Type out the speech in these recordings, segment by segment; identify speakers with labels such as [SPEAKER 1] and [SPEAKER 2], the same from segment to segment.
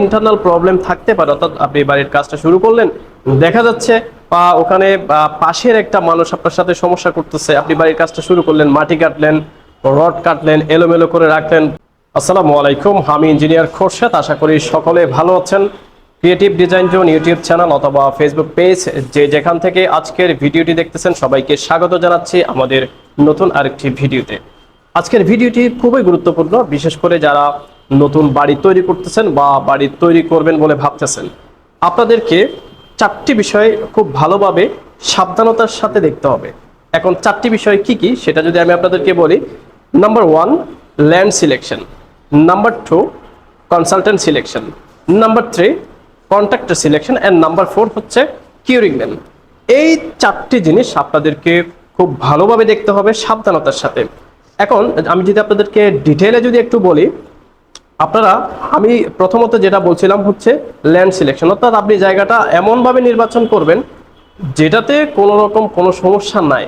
[SPEAKER 1] Internal problem থাকতে পারে, অর্থাৎ আপনি বাড়ির কাজটা শুরু করলেন, দেখা যাচ্ছে, বা ওখানে পাশের একটা মানুষ আপনার সাথে সমস্যা করতেছে, আপনি বাড়ির কাজটা শুরু করলেন, মাটি কাটলেন, রড কাটলেন, এলোমেলো করে রাখলেন। আসসালামু আলাইকুম, আমি ইঞ্জিনিয়ার খোরশেদ, আশা করি সকলে ভালো আছেন। Creative design zone YouTube channel অথবা ফেসবুক পেজ যে যেখান থেকে আজকের ভিডিওটি দেখতেছেন, সবাইকে স্বাগত জানাচ্ছি আমাদের নতুন আরেকটি ভিডিওতে। আজকের ভিডিওটি খুবই গুরুত্বপূর্ণ, বিশেষ করে যারা নতুন বাড়ি তৈরি করতেছেন বা বাড়ি তৈরি করবেন বলে ভাবতেছেন। আপনাদেরকে চারটি বিষয় খুব ভালোভাবে সাবধানতার সাথে দেখতে হবে। এখন চারটি বিষয় কি কি সেটা যদি আমি আপনাদেরকে বলি number one land selection number two consultant selection number three contractor selection and number four হচ্ছে কিউরিং লেন এই চারটি জিনিস আপনাদেরকে খুব ভালোভাবে দেখতে হবে সাবধানতার সাথে। এখন আমি যদি আপনাদেরকে ডিটেলে যদি একটু বলি আপনারা, আমি প্রথমত যেটা বলছিলাম হচ্ছে ল্যান্ড সিলেকশন অর্থাৎ আপনি জায়গাটা এমনভাবে নির্বাচন করবেন, যেটাতে কোনো রকম কোনো সমস্যা নাই।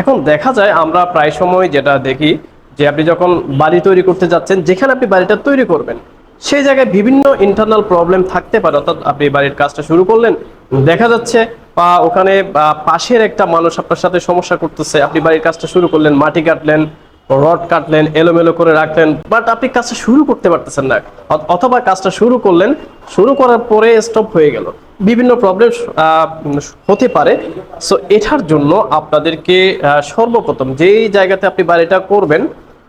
[SPEAKER 1] এখন দেখা যায় আমরা প্রায় সময় যেটা দেখি যে আপনি যখন বাড়ি তৈরি করতে যাচ্ছেন, যেখানে আপনি বাড়িটা তৈরি করবেন, সেই জায়গায় বিভিন্ন ইন্টারনাল প্রবলেম থাকতে পারে। অর্থাৎ আপনি বাড়ির কাজটা শুরু করলেন, দেখা যাচ্ছে, বা ওখানে পাশের একটা মানুষ আপনার সাথে সমস্যা করতেছে, আপনি বাড়ির কাজটা শুরু করলেন, মাটি কাটলেন রড কাটলেন এলোমেলো করে রাখলেন বাট আপনি কাজটা শুরু করতে পারতেছেন না। অথবা কাজটা শুরু করলেন শুরু করার পরে স্টপ হয়ে গেল। বিভিন্ন প্রবলেম হতে পারে। সো এটার জন্য আপনাদেরকে সর্বপ্রথম যেই জায়গাতে আপনি বাড়িটা করবেন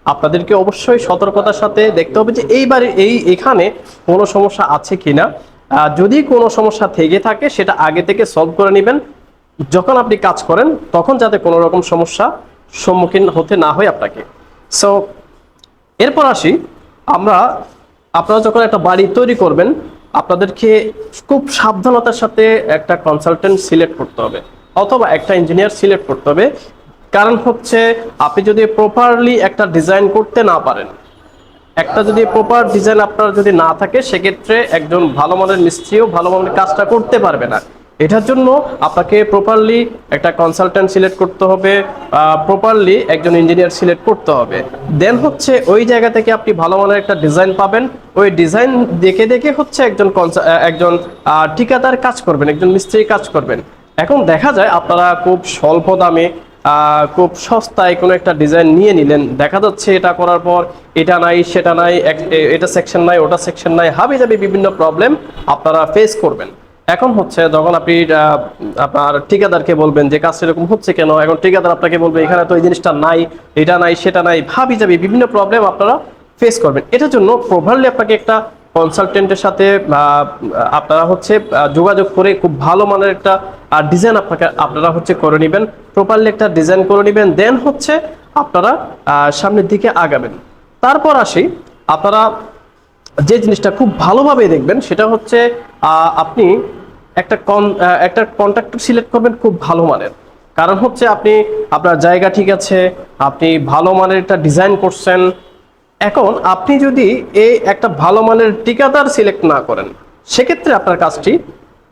[SPEAKER 1] আপনাদেরকে অবশ্যই সতর্কতার সাথে দেখতে হবে যে এই বাড়ি এই এখানে কোনো সমস্যা আছে কিনা। আহ, যদি কোনো সমস্যা থেকে থাকে সেটা আগে থেকে সলভ করে নেবেন। যখন আপনি কাজ করেন তখন যাতে কোনো রকম সমস্যা সম্মুখীন হতে না হয় আপনাকে। সো এরপর আসি, আমরা, আপনারা যখন একটা বাড়ি তৈরি করবেন, আপনাদেরকে খুব সাবধানতার সাথে একটা কনসালটেন্ট সিলেক্ট করতে হবে, অথবা একটা ইঞ্জিনিয়ার সিলেক্ট করতে হবে। কারণ হচ্ছে, আপনি যদি প্রপারলি একটা ডিজাইন করতে না পারেন, একটা যদি প্রপার ডিজাইন আপনার যদি না থাকে, সেক্ষেত্রে একজন ভালো মানের মিস্ত্রিও ভালো মানের কাজটা করতে পারবে না। এটার জন্য আপনাকে প্রপারলি একটা কনসালটেন্ট সিলেক্ট করতে হবে প্রপারলি একজন ইঞ্জিনিয়ার সিলেক্ট করতে হবে। দেন হচ্ছে ওই জায়গা থেকে আপনি ভালো মানের একটা ডিজাইন পাবেন। ওই ডিজাইন দেখে দেখে হচ্ছে একজন একজন ঠিকাদার কাজ করবেন, একজন মিস্ত্রি কাজ করবেন। এখন দেখা যায় আপনারা খুব স্বল্প দামে খুব সস্তায় কোনো একটা ডিজাইন নিয়ে নিলেন। দেখা যাচ্ছে এটা করার পর এটা নাই, সেটা নাই এটা সেকশন নাই, ওটা সেকশন নাই হাবি যাবি বিভিন্ন প্রবলেম আপনারা ফেস করবেন। এখন হচ্ছে যখন আপনি আপনার ঠিকাদারকে বলবেন যে কাজ এরকম হচ্ছে কেন, এখন ঠিকাদার আপনাকে বলবে, এখানে তো এই জিনিসটা নাই, এটা নাই, সেটা নাই, ভাবি যাবি, বিভিন্ন প্রবলেম আপনারা ফেস করবেন। এটার জন্য প্রভারলি আপনাকে একটা কনসালটেন্টের সাথে আপনারা হচ্ছে যোগাযোগ করে খুব ভালো মানের একটা ডিজাইন আপনাকে, আপনারা হচ্ছে করে নেবেন। প্রপারলি একটা ডিজাইন করে নেবেন দেন হচ্ছে আপনারা সামনের দিকে আগাবেন। তারপর আসি, আপনারা যে জিনিসটা খুব ভালোভাবে দেখবেন, সেটা হচ্ছে আপনি একটা কন একটা কন্ট্রাক্টর সিলেক্ট করবেন খুব ভালো মানের। কারণ হচ্ছে আপনি, আপনার জায়গা ঠিক আছে, আপনি ভালো মানের একটা ডিজাইন করছেন। এখন আপনি যদি এই একটা ভালো মানের ঠিকাদার সিলেক্ট না করেন, সেক্ষেত্রে আপনার কাজটি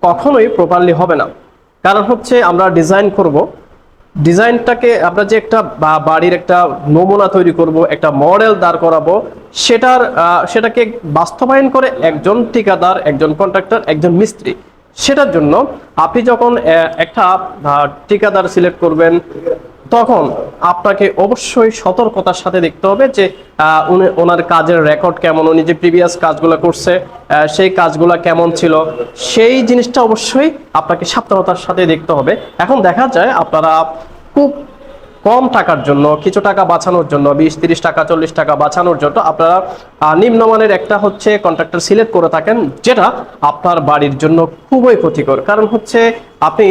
[SPEAKER 1] কখনোই প্রপারলি হবে না। কারণ হচ্ছে আমরা ডিজাইন করব ডিজাইনটাকে আমরা যে একটা বাড়ির একটা নমুনা তৈরি করব, একটা মডেল দাঁড় করাবো, সেটার সেটাকে বাস্তবায়ন করে একজন ঠিকাদার, একজন কন্ট্রাক্টর, একজন মিস্ত্রি। সেটার জন্য আপনি যখন একটা ঠিকাদার সিলেক্ট করবেন তখন আপনাকে অবশ্যই সতর্কতার সাথে দেখতে হবে যে উনি, ওনার কাজের রেকর্ড কেমন, উনি যে প্রিভিয়াস কাজগুলো করছে সেই কাজগুলো কেমন ছিল, সেই জিনিসটা অবশ্যই আপনাকে সাবধানতার সাথে দেখতে হবে। এখন দেখা যায় আপনারা খুব কম টাকার জন্য, কিছু টাকা বাঁচানোর জন্য, বিশ, তিরিশ টাকা, চল্লিশ টাকা বাঁচানোর জন্য আপনারা নিম্নমানের একটা হচ্ছে কন্ট্রাক্টর সিলেক্ট করে থাকেন, যেটা আপনার বাড়ির জন্য খুবই ক্ষতিকর। কারণ হচ্ছে আপনি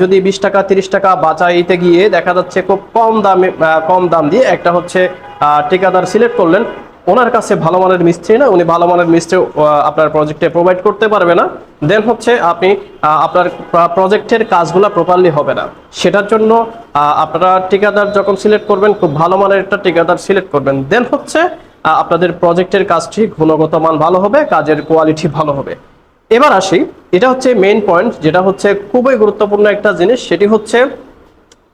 [SPEAKER 1] যদি বিশ টাকা, তিরিশ টাকা বাঁচাইতে গিয়ে দেখা যাচ্ছে খুব কম দামে কম দাম দিয়ে একটা হচ্ছে ঠিকাদার সিলেক্ট করলেন ওনার কাছে ভালো মানের মিস্ত্রি না, উনি ভালো মানের মিস্ত্রি আপনার প্রজেক্টে প্রোভাইড করতে পারবে না। দেন হচ্ছে আপনি আপনার প্রজেক্টের কাজগুলো প্রপারলি হবে না। সেটার জন্য আপনারা ঠিকাদার যখন সিলেক্ট করবেন, খুব ভালো মানের একটা ঠিকাদার সিলেক্ট করবেন। দেন হচ্ছে আপনাদের প্রজেক্টের কাজটি গুণগত মান ভালো হবে, কাজের কোয়ালিটি ভালো হবে। এবার আসি, এটা হচ্ছে মেইন পয়েন্ট যেটা হচ্ছে খুবই গুরুত্বপূর্ণ একটা জিনিস, সেটি হচ্ছে,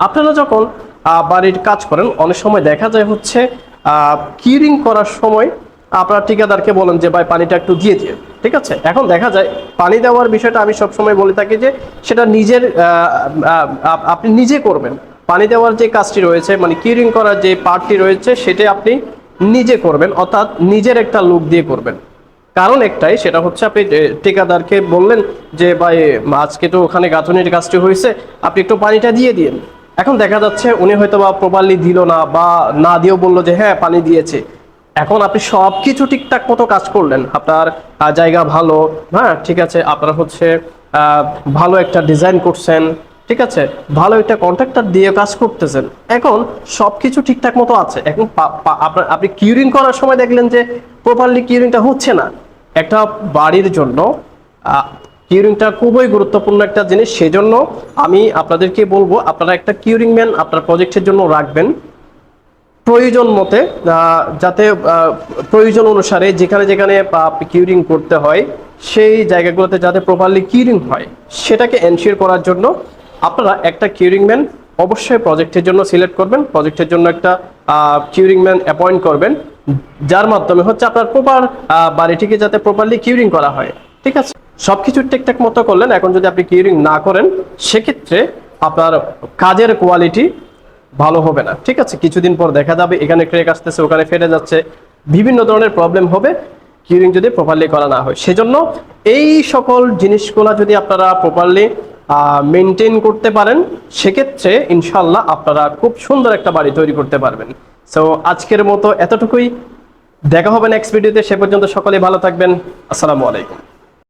[SPEAKER 1] আপনারা যখন বাড়ির কাজ করেন, অনেক সময় দেখা যায় হচ্ছে কিউরিং করার সময় আপনার ঠিকাদারকে বলেন যে, ভাই, পানিটা একটু দিয়ে দিয়ে ঠিক আছে? এখন দেখা যায়, পানি দেওয়ার বিষয়টা আমি সবসময় বলে থাকি যে, সেটা নিজের আপনি নিজে করবেন। পানি দেওয়ার যে কাজটি রয়েছে মানে কিউরিং করার যে পার্টটি রয়েছে, সেটা আপনি নিজে করবেন, অর্থাৎ নিজের একটা লুক দিয়ে করবেন। কারণ একটাই, সেটা হচ্ছে আপনি ঠিকাদারকে বললেন যে, ভাই, আজকে তো ওখানে গাঁথনির কাজটি হয়েছে, আপনি একটু পানিটা দিয়ে দিন এখন দেখা যাচ্ছে উনি হয়তো বা প্রপারলি দিল না বা না দিয়েও বলল যে হ্যাঁ পানি দিয়েছে। এখন আপনি সব কিছু ঠিকঠাক মতো কাজ করলেন। আপনার জায়গা ভালো হ্যাঁ ঠিক আছে। আপনার হচ্ছে ভালো একটা ডিজাইন করছেন, ঠিক আছে? ভালো একটা কন্ট্রাক্টর দিয়ে কাজ করতেছেন। এখন সবকিছু ঠিকঠাক মতো আছে। এখন আপনার, আপনি কিউরিং করার সময় দেখলেন যে প্রপারলি কিউরিংটা হচ্ছে না। একটা বাড়ির জন্য কিউরিংটা খুবই গুরুত্বপূর্ণ একটা জিনিস, সেজন্য আমি আপনাদেরকে বলব, আপনারা একটা কিউরিং ম্যান আপনার প্রজেক্টের জন্য রাখবেন। প্রয়োজন মতে যাতে প্রয়োজন অনুসারে যেখানে যেখানে কিউরিং করতে হয়, সেই জায়গাগুলোতে যাতে প্রপারলি কিউরিং হয়, সেটাকে এনশিওর করার জন্য আপনারা একটা কিউরিং ম্যান অবশ্যই প্রজেক্টের জন্য সিলেক্ট করবেন প্রজেক্টের জন্য একটা কিউরিং ম্যান অ্যাপয়েন্ট করবেন, যার মাধ্যমে হচ্ছে আপনার প্রপার বাড়িটিকে যাতে প্রপারলি কিউরিং করা হয়, ঠিক আছে? সবকিছু ঠিকঠাক মতো করলেন, এখন যদি আপনি কিউরিং না করেন, সেক্ষেত্রে আপনার কাজের কোয়ালিটি ভালো হবে না। ঠিক আছে? কিছুদিন পর দেখা যাবে, এখানে ক্রেক আসতেছে, ওখানে ফেটে যাচ্ছে, বিভিন্ন ধরনের প্রবলেম হবে কিউরিং যদি প্রপারলি করা না হয়। সেজন্য এই সকল জিনিসগুলো যদি আপনারা প্রপারলি মেনটেন করতে পারেন, সেক্ষেত্রে ইনশাল্লাহ আপনারা খুব সুন্দর একটা বাড়ি তৈরি করতে পারবেন। সো আজকের মতো এতটুকুই। দেখা হবে নেক্সট ভিডিওতে সে পর্যন্ত সকলে ভালো থাকবেন। আসসালামু আলাইকুম।